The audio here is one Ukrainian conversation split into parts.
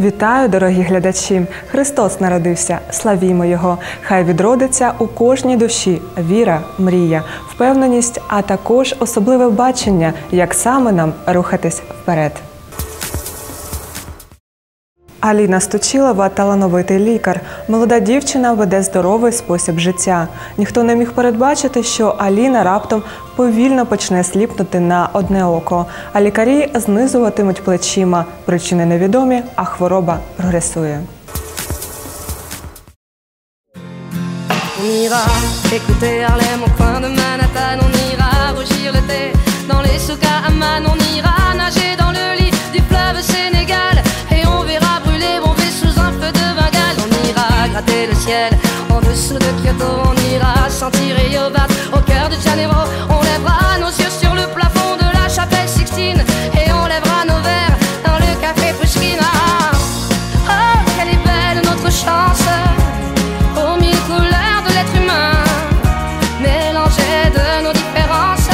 Вітаю, дорогі глядачі! Христос народився. Славімо Його! Хай відродиться у кожній душі віра, мрія, впевненість, а також особливе бачення, як саме нам рухатись вперед. Аліна Стучилова талановитий лікар. Молода дівчина веде здоровий спосіб життя. Ніхто не міг передбачити, що Аліна раптом повільно почне сліпнути на одне око, а лікарі знизуватимуть плечима. Причини невідомі, а хвороба прогресує. On en dessous de Kyoto, on ira sentir Rio battre au cœur de Janeiro. On lèvera nos yeux sur le plafond de la chapelle Sixtine et on lèvera nos verres dans le café Pushkin. Ah, oh, quelle est belle notre chance aux mille couleurs de l'être humain, mélangées de nos différences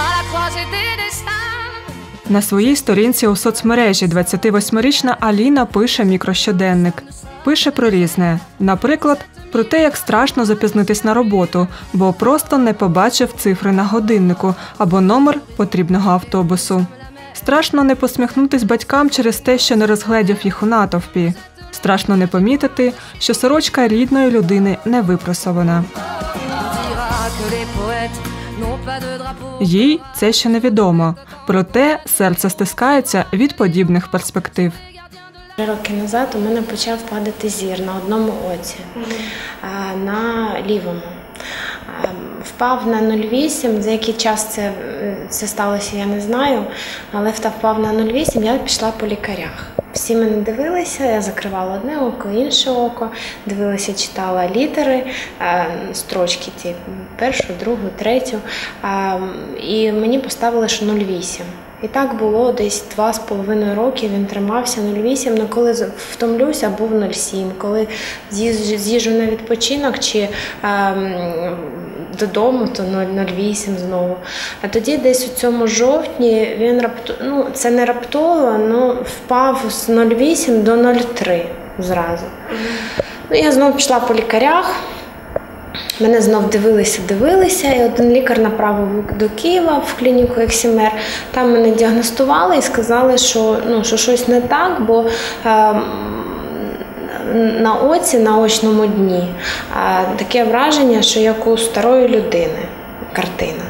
à la croisée des destins. На своїй сторінці у соцмережі 28-річна Аліна пише мікрощоденник. Пише про різне. Наприклад, про те, як страшно запізнитись на роботу, бо просто не побачив цифри на годиннику або номер потрібного автобусу. Страшно не посміхнутись батькам через те, що не розгледів їх у натовпі. Страшно не помітити, що сорочка рідної людини не випросована. Їй це ще невідомо, проте серце стискається від подібних перспектив. Три роки назад у мене почав падати зір на одному оці, на лівому. Впав на 0,8, за який час це, це сталося, я не знаю. Але впав на 0,8, я пішла по лікарях. Всі мене дивилися, я закривала одне око, інше око, дивилася, читала літери, строчки ті, першу, другу, третю. І мені поставили, що 0,8. І так було десь два з половиною роки. Він тримався 0,8, але коли втомлюся, був 0,7. Коли з'їжджу, на відпочинок чи ем, додому, то 0,8 знову. А тоді десь у цьому жовтні він рапто, ну це не раптово, але впав з 0,8 до 0,3 зразу. Ну, я знову пішла по лікарях. Мене знов дивилися, дивилися, і один лікар направив до Києва в клініку Ексімер. Там мене діагностували і сказали, що, ну, що щось не так, бо е, на оці, на очному дні е, таке враження, що як у старої людини картина.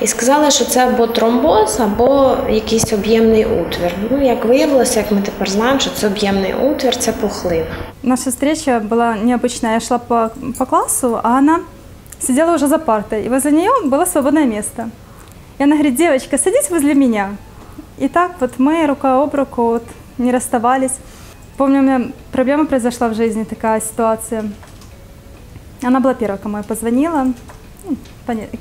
І сказали, що це або тромбоз, або якийсь об'ємний утвір. Ну, як виявилося, як ми тепер знаємо, що це об'ємний утвір, це пухлина. Наша встреча была необычная. Я шла по, по классу, а она сидела уже за партой. И возле нее было свободное место. И она говорит, девочка, садись возле меня. И так вот мы рука об руку вот, не расставались. Помню, у меня проблема произошла в жизни, такая ситуация. Она была первая, кому я позвонила.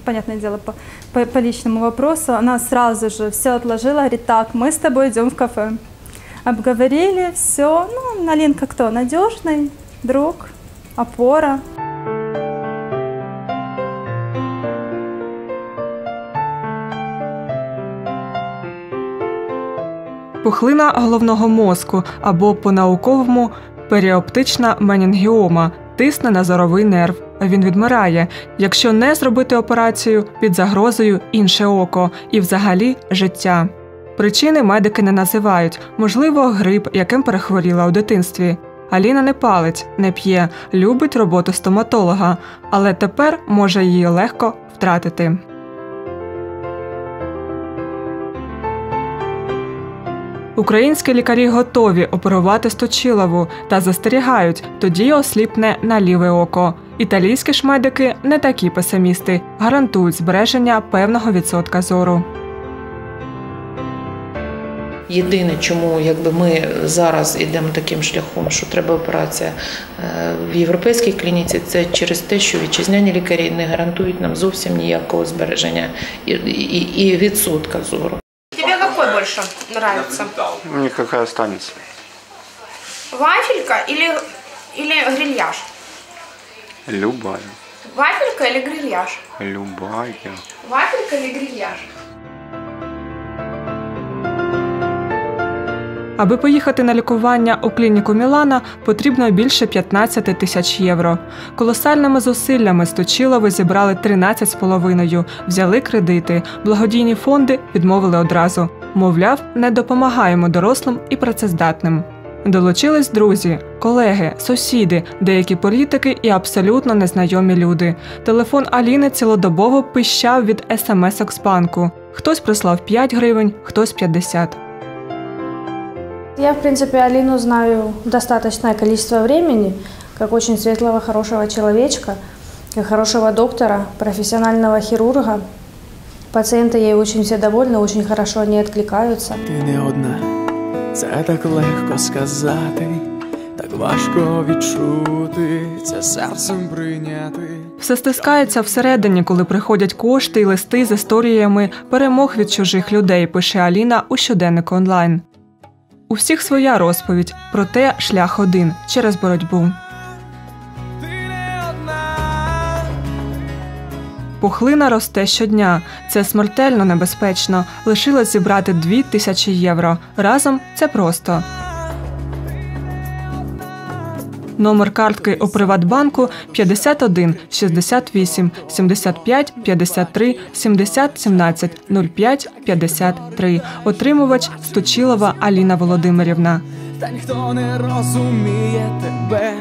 Понятное дело, по, по, по личному вопросу. Она сразу же все отложила, говорит, так, мы с тобой идем в кафе. Обговорили все. Ну, Алинка кто? Надежный друг, опора. Пухлина головного мозку або по-науковому періоптична менінгіома тисне на зоровий нерв. Він відмирає, якщо не зробити операцію під загрозою інше око і взагалі життя. Причини медики не називають, можливо, грип, яким перехворіла у дитинстві. Аліна не палить, не п'є, любить роботу стоматолога, але тепер може її легко втратити. Українські лікарі готові оперувати Сточилову та застерігають, тоді осліпне на ліве око. Італійські ж медики не такі песимісти, гарантують збереження певного відсотка зору. Єдине, чому якби ми зараз йдемо таким шляхом, що треба операція е, в європейській клініці, це через те, що вітчизняні лікарі не гарантують нам зовсім ніякого збереження і, і, і відсотка зору. Тебе какой больше нравится? Мне какая останется. Вафелька или, или грильяж? Любая. Вафелька или грильяж? Любая. Вафелька или грильяж? Аби поїхати на лікування у клініку Мілана, потрібно більше 15 тисяч євро. Колосальними зусиллями з Точилови зібрали 13,5, взяли кредити. Благодійні фонди відмовили одразу. Мовляв, не допомагаємо дорослим і працездатним. Долучились друзі, колеги, сусіди, деякі політики і абсолютно незнайомі люди. Телефон Аліни цілодобово пищав від смс-ок з банку. Хтось прислав 5 гривень, хтось 50. Я, в принципе, Алину знаю достаточное количество времени, как очень светлого, хорошего человечка, как хорошего доктора, профессионального хирурга. Пациенты ей очень все довольны, очень хорошо они откликаются. Ти не одна, це так легко сказати, так важко відчути, це серцем прийняти. Все стискається всередині, коли приходять кошти і листи з історіями перемог від чужих людей, пише Аліна у щоденнику онлайн. У всіх своя розповідь, проте шлях один через боротьбу. Пухлина росте щодня. Це смертельно небезпечно. Лишилось зібрати 2 тисячі євро. Разом це просто. Номер картки у Приватбанку 51 68 75 53 70 17 05 53. Отримувач Стучилова Аліна Володимирівна. Та ніхто не розуміє тебе.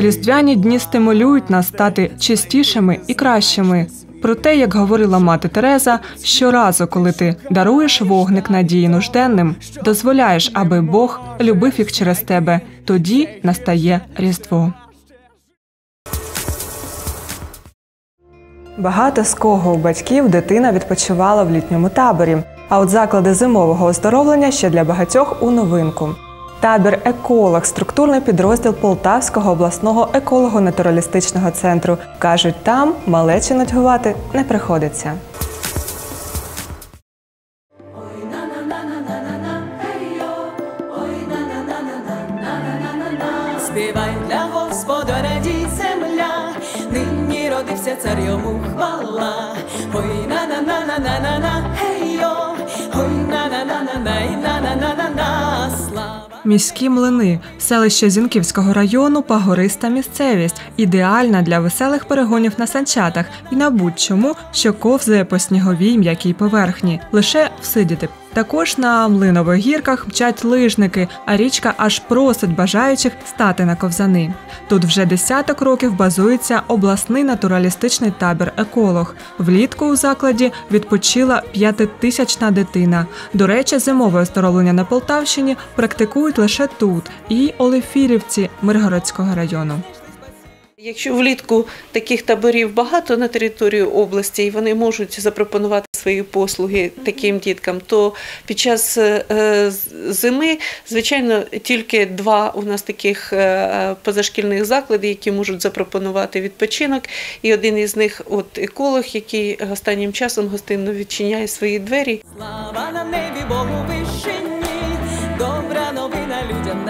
Різдвяні дні стимулюють нас стати чистішими і кращими. Про те, як говорила мати Тереза, щоразу, коли ти даруєш вогник надії нужденним, дозволяєш, аби Бог любив їх через тебе. Тоді настає Різдво. Багато з кого у батьків дитина відпочивала в літньому таборі. А от заклади зимового оздоровлення ще для багатьох у новинку. Табір еколог структурний підрозділ Полтавського обласного еколого-натуралістичного центру. кажуть, там малечі нудьгувати не приходиться. Співай для Господа радій земля, нині родився цар йому хвала. Ой на на на на на на на хей йо, ой на на на на на на на на на на слава. Міські млини, селище Зінківського району, пагориста місцевість, ідеальна для веселих перегонів на санчатах і на будь-чому, що ковзає по сніговій м'якій поверхні. Лише всидіти. Також на млинових гірках мчать лижники, а річка аж просить бажаючих стати на ковзани. Тут вже десяток років базується обласний натуралістичний табір еколог. Влітку у закладі відпочила п'ятитисячна дитина. До речі, зимове оздоровлення на Полтавщині практикують лише тут і Олефірівці Миргородського району. Якщо влітку таких таборів багато на території області, і вони можуть запропонувати свої послуги таким діткам, то під час е, зими, звичайно, тільки два у нас таких е, позашкільних заклади, які можуть запропонувати відпочинок. І один із них от еколог, який останнім часом гостинно відчиняє свої двері. Слава на небі Богу вишині, добра новина людям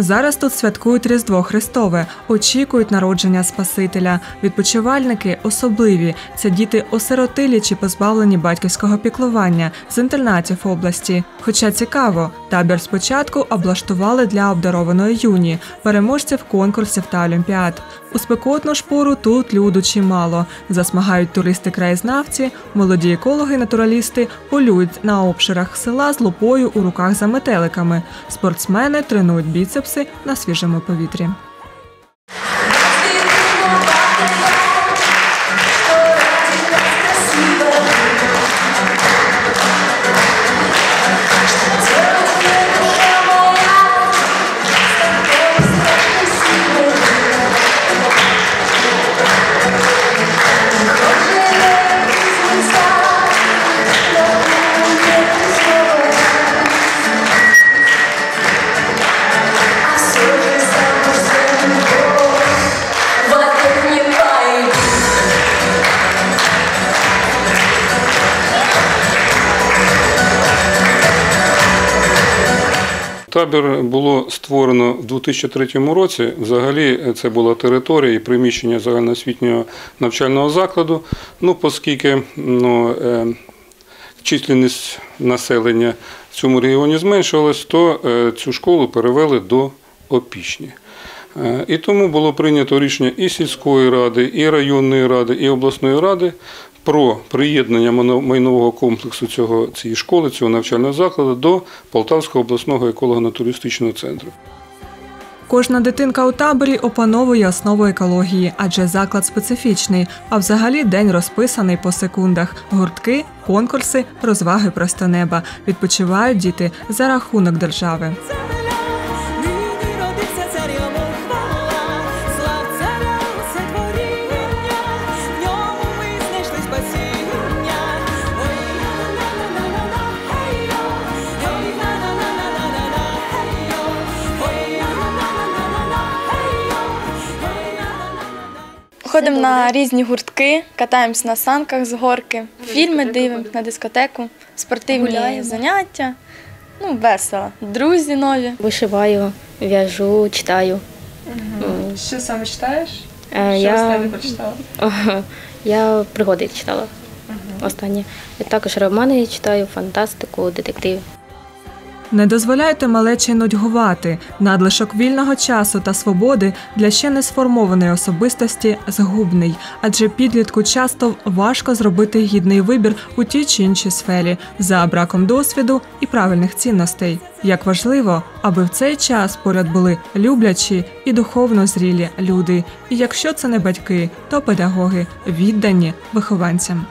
Зараз тут святкують Різдво Христове, очікують народження Спасителя. Відпочивальники особливі. Це діти осиротилі чи позбавлені батьківського піклування з інтернатів області. Хоча цікаво, табір спочатку облаштували для обдарованої юні, переможців конкурсів та олімпіад. У спекотну ж пору тут люду чимало. Засмагають туристи-краєзнавці, молоді екологи-натуралісти полюють на обширах села з лупою у руках за метеликами. Спортсмени тренують біцепси на свіжому повітрі. Табір було створено в 2003 році. Взагалі це була територія і приміщення загальноосвітнього навчального закладу. Ну, оскільки ну, е, численність населення в цьому регіоні зменшилась, то е, цю школу перевели до Опішні. Е, І тому було прийнято рішення і сільської ради, і районної ради, і обласної ради про приєднання майнового комплексу цього, цієї школи, цього навчального закладу до Полтавського обласного еколого-натуристичного центру. Кожна дитинка у таборі опановує основу екології, адже заклад специфічний. А взагалі день розписаний по секундах: гуртки, конкурси, розваги просто неба. Відпочивають діти за рахунок держави. Ходимо на різні гуртки, катаємось на санках з горки, фільми дивимося на дискотеку, спортивні заняття. Ну, весело. Друзі нові. Вишиваю, в'яжу, читаю. Що саме читаєш? Е, я, прочитала? я пригоди читала останні. І також романи читаю, фантастику, детектив. Не дозволяйте малечі нудьгувати. Надлишок вільного часу та свободи для ще не сформованої особистості згубний, адже підлітку часто важко зробити гідний вибір у тій чи іншій сфері за браком досвіду і правильних цінностей. Як важливо, аби в цей час поряд були люблячі і духовно зрілі люди. І якщо це не батьки, то педагоги віддані вихованцям.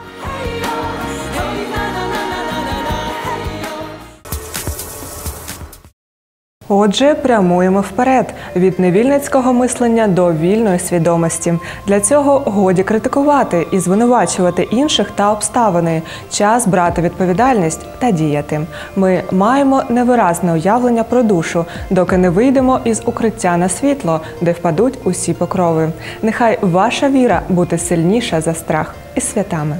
Отже, прямуємо вперед від невільницького мислення до вільної свідомості. Для цього годі критикувати і звинувачувати інших та обставини. Час брати відповідальність та діяти. Ми маємо невиразне уявлення про душу, доки не вийдемо із укриття на світло, де впадуть усі покрови. Нехай ваша віра буде сильніша за страх і святами.